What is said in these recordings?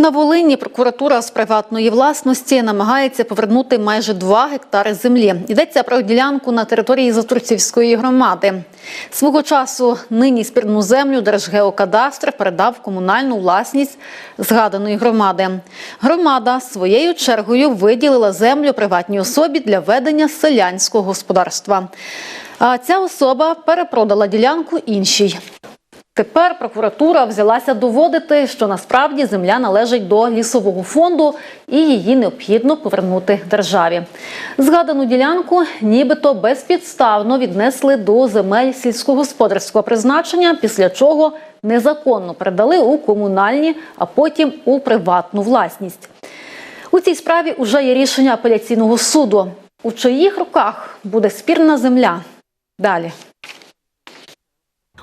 На Волині прокуратура з приватної власності намагається повернути майже 2 гектари землі. Йдеться про ділянку на території Затурцівської громади. Свого часу нині спірну землю Держгеокадастр передав комунальну власність згаданої громади. Громада своєю чергою виділила землю приватній особі для ведення селянського господарства. А ця особа перепродала ділянку іншій. Тепер прокуратура взялася доводити, що насправді земля належить до лісового фонду і її необхідно повернути державі. Згадану ділянку нібито безпідставно віднесли до земель сільськогосподарського призначення, після чого незаконно передали у комунальні, а потім у приватну власність. У цій справі вже є рішення апеляційного суду. У чиїх руках буде спірна земля? Далі.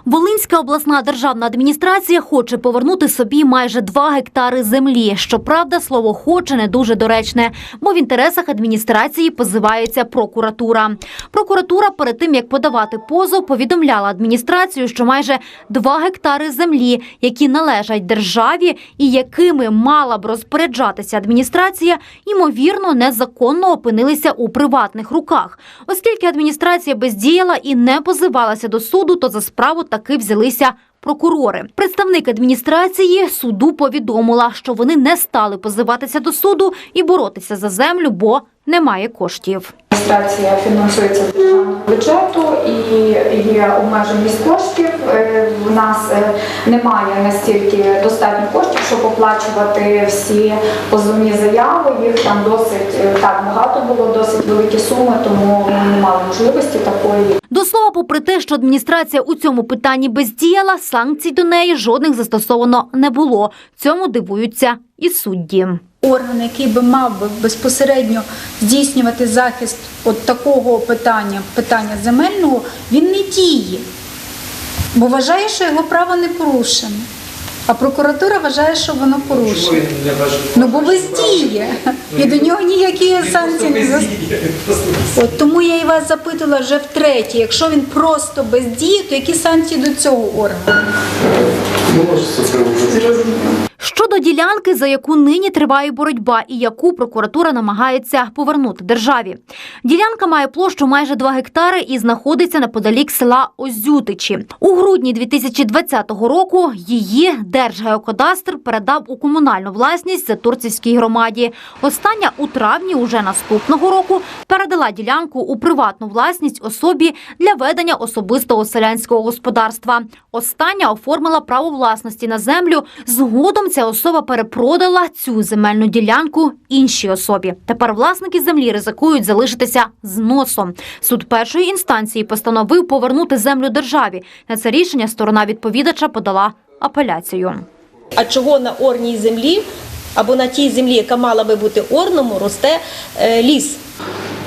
Волинська обласна державна адміністрація хоче повернути собі майже 2 гектари землі. Щоправда, слово хоче не дуже доречне, бо в інтересах адміністрації позивається прокуратура. Прокуратура перед тим як подавати позов, повідомляла адміністрацію, що майже 2 гектари землі, які належать державі і якими мала б розпоряджатися адміністрація, ймовірно, незаконно опинилися у приватних руках. Оскільки адміністрація бездіяла і не позивалася до суду, то за справу таки взялися. Прокурори, представник адміністрації суду повідомила, що вони не стали позиватися до суду і боротися за землю, бо немає коштів. Адміністрація фінансується з державного бюджету і є обмеженість коштів. Е, В нас е, немає настільки достатньо коштів, щоб оплачувати всі позовні заяви. Їх там досить е, так багато було, досить великі суми, тому ми не мали можливості такої. До слова, попри те, що адміністрація у цьому питанні бездіяла, санкцій до неї жодних застосовано не було. Цьому дивуються і судді. Орган, який би мав би безпосередньо здійснювати захист от такого питання, питання земельного, він не діє, бо вважає, що його право не порушено. А прокуратура вважає, що воно порушено. Ну бо бездіє. І до нього ніякі санкції не зас... От тому я і вас запитала вже втретє. Якщо він просто бездіє, то які санкції до цього органу? Щодо ділянки, за яку нині триває боротьба і яку прокуратура намагається повернути державі. Ділянка має площу майже 2 гектари і знаходиться неподалік села Озютичі. У грудні 2020 року її Держгеокадастр передав у комунальну власність Затурцівській громаді. Остання у травні уже наступного року передала ділянку у приватну власність особі для ведення особистого селянського господарства. Остання оформила право власності на землю. Згодом ця особа перепродала цю земельну ділянку іншій особі. Тепер власники землі ризикують залишитися з носом. Суд першої інстанції постановив повернути землю державі. На це рішення сторона відповідача подала апеляцію. А чого на орній землі або на тій землі, яка мала би бути орному, росте е, ліс,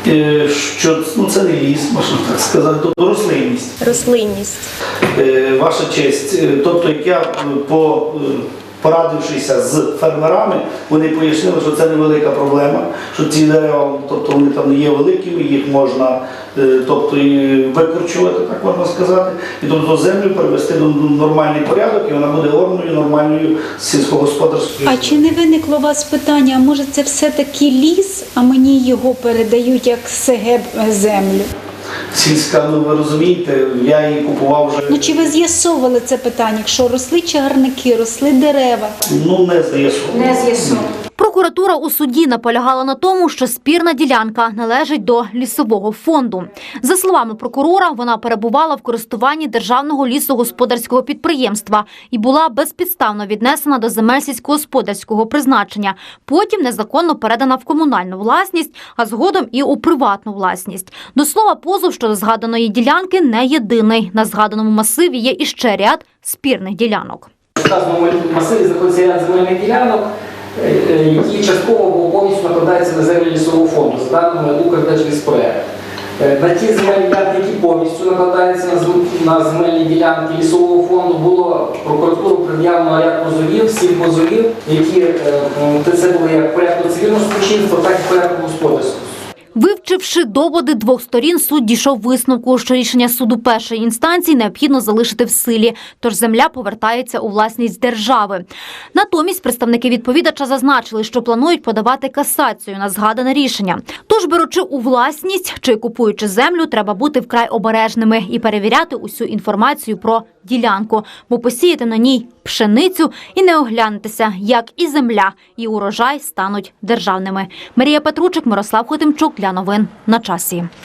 Е, що ну, це не ліс, можна так сказати, тобто рослинність. рослинність. Е, Ваша честь. Е, Тобто, як я е, по, е, порадившися з фермерами, вони пояснили, що це невелика проблема, що ці дерева, тобто вони там не є великими, їх можна е, тобто, і викорчувати, так можна сказати, і тобто землю перевести до нормальний порядок, і вона буде орною, нормальною сільськогосподарською. А чи не виникло у вас питання, а може це все-таки ліс, а мені його передають як СГ землю? Сільська, ну ви розумієте, я її купував вже. Ну чи ви з'ясовували це питання, якщо росли чагарники, росли дерева? Ну, не з'ясовано. Не з'ясовували. Прокуратура у суді наполягала на тому, що спірна ділянка належить до лісового фонду. За словами прокурора, вона перебувала в користуванні державного лісогосподарського підприємства і була безпідставно віднесена до земель сільськогосподарського призначення. Потім незаконно передана в комунальну власність, а згодом і у приватну власність. До слова, позов щодо згаданої ділянки не єдиний. На згаданому масиві є іще ряд спірних ділянок. Масиві знаходиться ряд земельних ділянок, е, е, які частково або повністю накладаються на землі лісового фонду, за даними Укрдержліспроект. Е, На ті земельні ділянки, які повністю накладаються на земельні ділянки лісового фонду, було прокуратуру пред'явлено ряд позовів, сім позовів, які це були як порядку цивільного судочинства, так і порядку господарського. Вивчивши доводи двох сторін, суд дійшов висновку, що рішення суду першої інстанції необхідно залишити в силі, тож земля повертається у власність держави. Натомість представники відповідача зазначили, що планують подавати касацію на згадане рішення. Тож, беручи у власність чи купуючи землю, треба бути вкрай обережними і перевіряти усю інформацію про ділянку, бо посіяти на ній пшеницю і не оглянутися, як і земля, і урожай стануть державними. Марія Петручик, Мирослав Хотимчук для новин на часі.